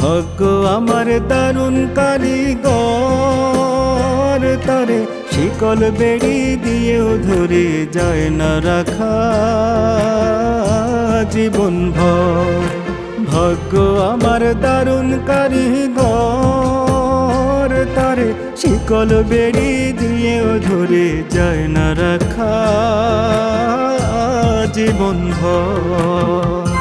ভাগ্য আমার দারুণ কারিগর, তারে শিকল বেড়ি দিয়েও ধরে যায় না রাখা জীবন ভর। ভাগ্য আমার দারুণ কারিগর, তারে শিকল বেড়ি দিয়েও ধরে যায় না রাখা জীবন ভর।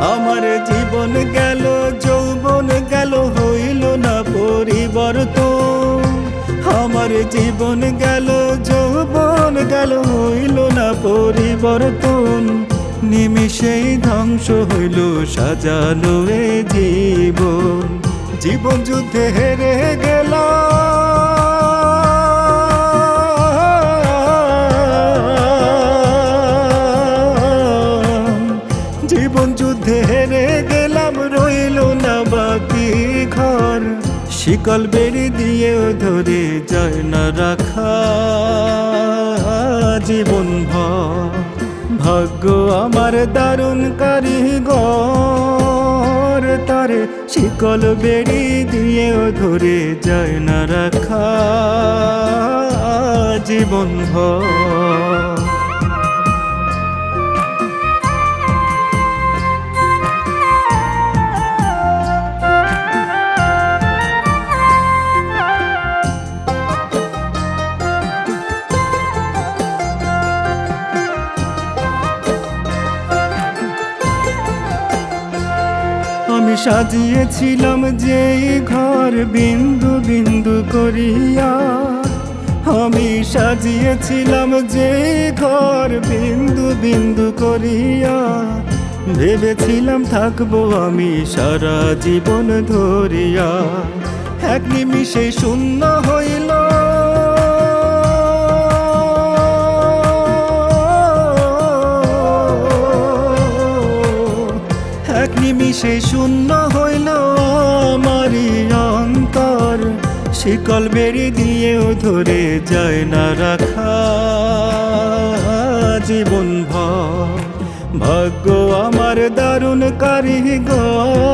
আমার জীবন গেল, যৌবন গেল, হইল না পরিবর্তন। আমার জীবন গেল, যৌবন গেল, হইল না পরিবর্তন। নিমিষেই ধ্বংস হইল সাজানো এ জীবন। জীবন যুদ্ধে হেরে গেলাম। শিকল বেড়ি দিয়েও ধরে যায় না রাখা। জীবন ভাগ্য আমার দারুণ কারিগর। তারে শিকল বেড়ি দিয়েও ধরে যায় না রাখা। জীবন ভর। আমি সাজিয়েছিলাম যে ঘর বিন্দু বিন্দু করিয়া। আমি সাজিয়েছিলাম যে ঘর বিন্দু বিন্দু করিয়া। ভেবেছিলাম থাকব আমি সারা জীবন ধরিয়া। এক নিমিষে শূন্য হইল নিমিষে শূন্য হইল আমারই অন্তর। শিকল বেড়ি দিয়েও ধরে যায় না রাখা। জীবন ভাগ্য আমার দারুণ কারিগর।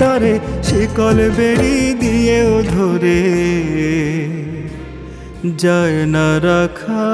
তারে শিকল বেড়ি দিয়েও ধরে যায় না রাখা।